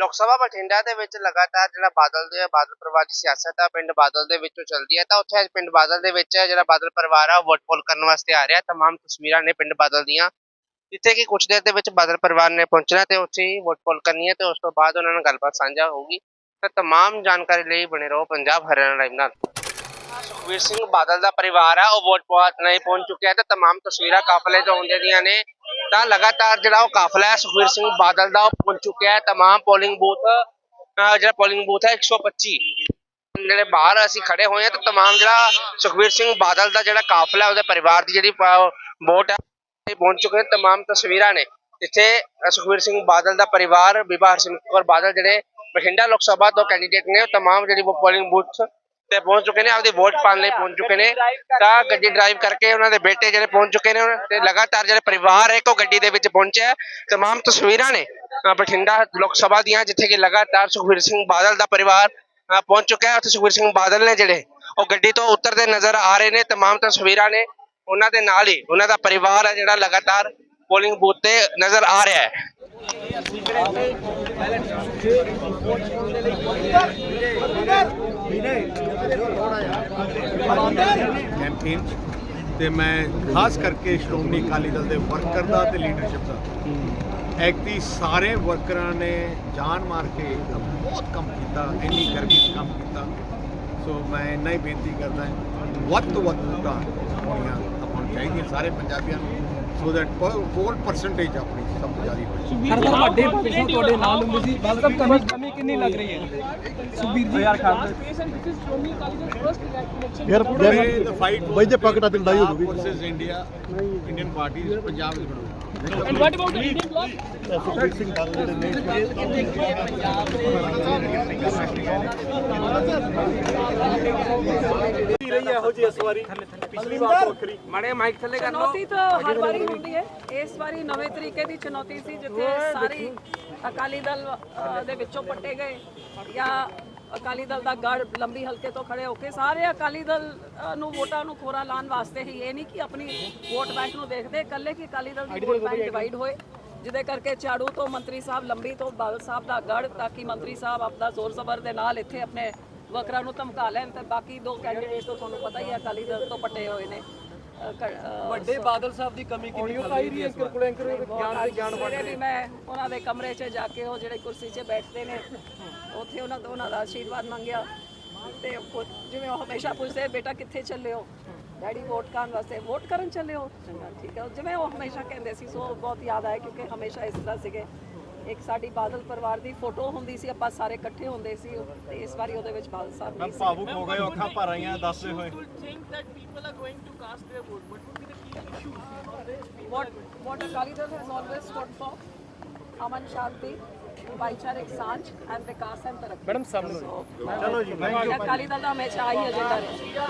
ਲੋਕ ਸਭਾ ਬਠਿੰਡਾ ਦੇ ਵਿੱਚ ਲਗਾਤਾਰ ਜਿਹੜਾ ਬਾਦਲ ਦੇ ਬਾਦਲ ਪਰਿਵਾਰ ਦੀ ਸਿਆਸਤ ਆ ਪਿੰਡ ਬਾਦਲ ਦੇ ਵਿੱਚੋਂ ਚੱਲਦੀ ਹੈ ਤਾਂ ਉੱਥੇ ਅੱਜ ਪਿੰਡ ਬਾਦਲ ਦੇ ਵਿੱਚ ਜਿਹੜਾ ਬਾਦਲ ਪਰਿਵਾਰ ਆ ਉਹ ਵੋਟ ਪੋਲ ਕਰਨ ਵਾਸਤੇ ਆ ਰਿਹਾ तमाम ਤਸਵੀਰਾਂ ਨੇ ਪਿੰਡ ਬਾਦਲ ਦੀਆਂ ਜਿੱਥੇ ਕਿ ਕੁਝ ਦੇਰ ਦੇ ਵਿੱਚ ਬਾਦਲ ਪਰਿਵਾਰ ਨੇ ਪਹੁੰਚਣਾ ਤੇ ਉੱਥੇ ਹੀ ਵੋਟ ਪੋਲ ਕਰਨੀ ਹੈ ਤੇ ਉਸ ਤੋਂ ਬਾਅਦ ਉਹਨਾਂ ਨਾਲ ਗੱਲਬਾਤ ਸਾਂਝਾ ਹੋਊਗੀ ਤਾਂ तमाम ਜਾਣਕਾਰੀ ਲਈ ਬਣੇ ਰਹੋ ਪੰਜਾਬ ਹਰਿਆਣਾ ਲਾਈਵ ਨਾਲ ਸੁਖਵੀਰ ਸਿੰਘ ਬਾਦਲ ਦਾ ਪਰਿਵਾਰ ਆ ਉਹ ਵੋਟ ਪਾਉਣ ਨਹੀਂ ਪਹੁੰਚ ਚੁੱਕਿਆ ਤੇ तमाम ਤਸਵੀਰਾਂ ਕਾਫਲੇ ਤੋਂ ਆਉਂਦੇ ਦੀਆਂ ਨੇ ਤਾਂ ਲਗਾਤਾਰ ਜਿਹੜਾ ਉਹ ਕਾਫਲਾ ਹੈ ਸੁਖਵੀਰ ਸਿੰਘ ਬਾਦਲ ਦਾ ਉਹ ਪਹੁੰਚ ਚੁੱਕਿਆ ਹੈ तमाम ਪੋਲਿੰਗ ਬੂਥ ਅਹ ਜਿਹੜਾ ਪੋਲਿੰਗ ਬੂਥ ਹੈ 125 ਜਿਹੜੇ ਬਾਹਰ ਅਸੀਂ ਖੜੇ ਹੋਏ ਹਾਂ ਤਾਂ तमाम ਜਿਹੜਾ ਸੁਖਵੀਰ ਸਿੰਘ ਬਾਦਲ ਦਾ ਜਿਹੜਾ ਕਾਫਲਾ ਹੈ ਉਹਦੇ ਪਰਿਵਾਰ ਦੀ ਜਿਹੜੀ ਪ- ਵੋਟ ਹੈ ਇਹ ਪਹੁੰਚ ਚੁੱਕੇ ਨੇ तमाम ਤਸਵੀਰਾਂ ਨੇ ਜਿੱਥੇ ਅਹ ਸੁਖਵੀਰ ਸਿੰਘ ਬਾਦਲ ਦਾ ਪਰਿਵਾਰ ਬੀਬਾ ਹਰਸਿਮਰਤ ਕੌਰ ਬਾਦਲ ਜਿਹੜੇ ਬਠਿੰਡਾ ਲੋਕ ਸਭਾ ਤੋਂ ਕੈਂਡੀਡੇਟ ਨੇ ਉਹ तमाम ਜਿਹੜੀ ਪੋਲਿੰਗ ਬੂਥ ਤੇ ਪਹੁੰਚ ਚੁੱਕੇ ਨੇ ਆਪਦੀ ਵੋਟ ਪਾਉਣ ਲਈ ਪਹੁੰਚ ਚੁੱਕੇ ਨੇ ਤਾਂ ਗੱਡੀ ਡਰਾਈਵ ਕਰਕੇ ਉਹਨਾਂ ਦੇ ਬੇਟੇ ਜਿਹੜੇ ਪਹੁੰਚ ਚੁੱਕੇ ਨੇ ਤੇ ਲਗਾਤਾਰ ਜਿਹੜੇ ਪਰਿਵਾਰ ਹੈ ਇੱਕੋ ਗੱਡੀ ਦੇ ਵਿੱਚ ਪਹੁੰਚਿਆ ਹੈ। तमाम ਤਸਵੀਰਾਂ ਨੇ ਅਹ ਬਠਿੰਡਾ ਲੋਕ ਸਭਾ ਦੀਆਂ ਜਿੱਥੇ ਕਿ ਲਗਾਤਾਰ ਸੁਖਵੀਰ ਸਿੰਘ ਬਾਦਲ ਦਾ ਪਰਿਵਾਰ ਅਹ ਪਹੁੰਚ ਚੁੱਕਾ ਹੈ ਉੱਥੇ ਸੁਖਵੀਰ ਸਿੰਘ ਬਾਦਲ ਨੇ ਜਿਹੜੇ ਉਹ ਗੱਡੀ ਤੋਂ ਉਤਰਦੇ ਨਜ਼ਰ ਆ ਰਹੇ ਨੇ तमाम ਤਸਵੀਰਾਂ ਨੇ ਉਹਨਾਂ ਦੇ ਨਾਲ ਹੀ ਉਹਨਾਂ ਦਾ ਪਰਿਵਾਰ ਹੈ ਜਿਹੜਾ ਲਗਾਤਾਰ ਪੋਲਿੰਗ ਬੂਥ ਤੇ ਨਜ਼ਰ ਆ ਰਿਹਾ ਹੈ ਕੈਂਪੇਨ ਤੇ ਮੈਂ ਖਾਸ ਕਰਕੇ ਸ਼੍ਰੋਮਣੀ ਅਕਾਲੀ ਦਲ ਦੇ ਵਰਕਰ ਦਾ ਤੇ ਲੀਡਰਸ਼ਿਪ ਦਾ। ਐਕਤੀ ਸਾਰੇ ਵਰਕਰਾਂ ਨੇ ਜਾਨ ਮਾਰ ਕੇ ਬਹੁਤ ਕੰਮ ਕੀਤਾ, ਇੰਨੀ ਗਰਮੀ 'ਚ ਕੰਮ ਕੀਤਾ। ਸੋ ਮੈਂ ਇੰਨਾ ਹੀ ਬੇਨਤੀ ਕਰਦਾ ਹਾਂ, ਵੱਧ ਤੋਂ ਵੱਧ ਵੋਟਾਂ ਹੋਣੀਆਂ ਆਪਾਂ ਨੂੰ ਚਾਹੀਦੀਆਂ ਸਾਰੇ ਪੰਜਾਬੀਆਂ ਨੂੰ। ਸੋ ਦੈਟ ਪੋਲ ਪਰਸੈਂਟੇਜ ਆਪਣੀ ਸਭ ਤੋਂ ਜ਼ਿਆਦਾ ਹੋਵੇ ਹਰ ਤਾਂ ਵੱਡੇ ਪਿਛੋਂ ਤੁਹਾਡੇ ਨਾਲ ਹੁੰਦੇ ਸੀ। ਬਸ ਸਭ ਕਮੀ ਕਮੀ ਕਿੰਨੀ ਲੱਗ ਰਹੀ ਹੈ? ਸੁਬੀਰ ਜੀ। ਯਾਰ ਖਾਨ ਯਾਰ the fight ਬਾਈ ਜੇ ਪਕੜਾ ਤੇ ਲੜਾਈ ਹੋ ਜੂਗੀ। Versus India Indian parties Punjab is going to and what about the Indian bloc Sukhbir Singh Badal ਜਿਹੜੇ ਨੇ। ਰਹੀ ਹੈ ਇਹੋ ਜੀ ਇਸ ਵਾਰੀ। ਪਿਛਲੀ ਵਾਰ ਤੋਂ ਵੱਖਰੀ ਮਾੜੇ ਮਾਈਕ ਥੱਲੇ ਕਰ ਚੁਣੌਤੀ ਤਾਂ ਹਰ ਵਾਰੀ ਹੁੰਦੀ ਹੈ। ਇਸ ਵਾਰੀ ਨਵੇਂ ਤਰੀਕੇ ਦੀ ਚੁਣੌਤੀ ਸੀ ਜਿੱਥੇ ਸਾਰੀ ਅਕਾਲੀ ਦਲ ਦੇ ਵਿੱਚੋਂ ਪੱਟੇ ਗਏ ਜਾਂ ਅਕਾਲੀ ਦਲ ਦਾ ਗੜ ਲੰਬੀ ਹਲਕੇ ਤੋਂ ਖੜੇ ਹੋ ਕੇ ਸਾਰੇ ਅਕਾਲੀ ਦਲ ਨੂੰ ਵੋਟਾਂ ਨੂੰ ਖੋਰਾ ਲਾਉਣ ਵਾਸਤੇ ਹੀ ਇਹ ਨਹੀਂ ਕਿ ਆਪਣੀ ਵੋਟ ਬੈਂਕ ਨੂੰ ਦੇਖਦੇ ਇਕੱਲੇ ਕਿ ਅਕਾਲੀ ਦਲ ਦੀ ਵੋਟ ਬੈਂਕ ਡਿਵਾਈਡ ਹੋਏ ਜਿਹਦੇ ਕਰਕੇ ਝਾੜੂ ਤੋਂ ਮੰਤਰੀ ਸਾਹਿਬ ਲੰਬੀ ਤੋਂ ਬਾਦਲ ਸਾਹਿਬ ਦਾ ਗੜ ਤਾਂ ਕਿ ਮੰਤਰੀ ਸਾਹਿਬ ਆਪਦਾ ਜ਼ੋਰ ਜ਼ਬਰ ਦੇ ਨਾਲ ਇੱਥੇ ਆਪਣੇ ਵਕਰਾਂ ਨੂੰ ਧਮਕਾ ਲੈਣ ਤੇ ਬਾਕੀ ਦੋ ਕੈਂਡੀਡੇਟ ਤੋਂ ਤੁਹਾਨੂੰ ਪਤਾ ਹੀ ਹੈ ਅਕਾਲੀ ਦਲ ਤੋਂ ਪੱਟੇ ਹੋਏ ਨੇ। ਵੱਡੇ ਬਾਦਲ ਸਾਹਿਬ ਦੀ ਕਮੀ ਕਿੰਨੀ ਆਈ ਰਹੀ ਹੈ ਅੰਕਰ ਕੋਲ ਅੰਕਰ ਗਿਆਨ ਤੇ ਗਿਆਨ ਸਵੇਰੇ ਵੀ ਮੈਂ ਉਹਨਾਂ ਦੇ ਕਮਰੇ 'ਚ ਜਾ ਕੇ ਉਹ ਜਿਹੜੇ ਕੁਰਸੀ 'ਚ ਬੈਠਦੇ ਨੇ ਉੱਥੇ ਉਹਨਾਂ ਤੋਂ ਉਹਨਾਂ ਦਾ ਆਸ਼ੀਰਵਾਦ ਮੰਗਿਆ। ਤੇ ਜਿਵੇਂ ਉਹ ਹਮੇਸ਼ਾ ਪੁੱਛਦੇ ਬੇਟਾ ਕਿੱਥੇ ਚੱਲੇ ਹੋ? ਡੈਡੀ ਵੋਟ ਕਰਨ ਵਾਸਤੇ ਵੋਟ ਕਰਨ ਚੱਲੇ ਹੋ? ਚੰਗਾ ਠੀਕ ਹੈ। ਜਿਵੇਂ ਉਹ ਹਮੇਸ਼ਾ ਕਹਿੰਦੇ ਸੀ ਸੋ ਬਹੁਤ ਯਾਦ ਆਇਆ ਕਿਉਂਕਿ ਹਮੇਸ਼ਾ ਇਸ ਤਰ੍ਹਾਂ ਸੀਗੇ। ਇੱਕ ਸਾਡੀ ਬਾਦਲ ਪਰਿਵਾਰ ਦੀ ਫੋਟੋ ਹੁੰਦੀ ਸੀ ਆਪਾਂ ਸਾਰੇ ਇਕੱਠੇ ਹੁੰਦੇ ਸੀ ਤੇ ਇਸ ਵਾਰੀ ਉਹਦੇ ਵਿੱਚ ਬਾਦਲ ਸਾਹਿਬ ਨਹੀਂ ਸੀ। ਭਾਵੁਕ ਹੋ ਗਏ ਅੱਖਾਂ ਭਰ ਆਈਆਂ ਦੱਸਦੇ ਹੋਏ। what what Akali Dal has always stood for aman shanti. ਭਾਈਚਾਰਕ ਸਾਂਝ ਐਂਡ ਵਿਕਾਸ ਐਂਡ ਤਰੱਕੀ। ਮੈਡਮ ਸਾਹਮਣੇ ਚਲੋ ਜੀ ਅਕਾਲੀ ਦਲ ਦਾ ਹਮੇਸ਼ਾ ਆਹੀ ਏਜੰਡਾ ਰਿਹਾ।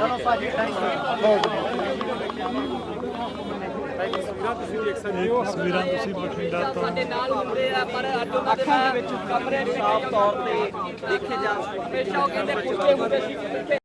ਤਸਵੀਰਾਂ ਤੁਸੀਂ ਬਠਿੰਡਾ ਤੋਂ। ਸਾਡੇ ਨਾਲ ਹੁੰਦੇ ਆ ਪਰ ਅੱਜ ਉਹਨਾਂ ਦੇ ਨਾਲ ਕਮਰੇ ਸਾਫ਼ ਤੌਰ ਤੇ ਦੇਖੇ ਜਾ ਹਮੇਸ਼ਾ ਉਹ ਕਹਿੰਦੇ ਪੁੱਛੇ ਹੁੰਦੇ ਸੀ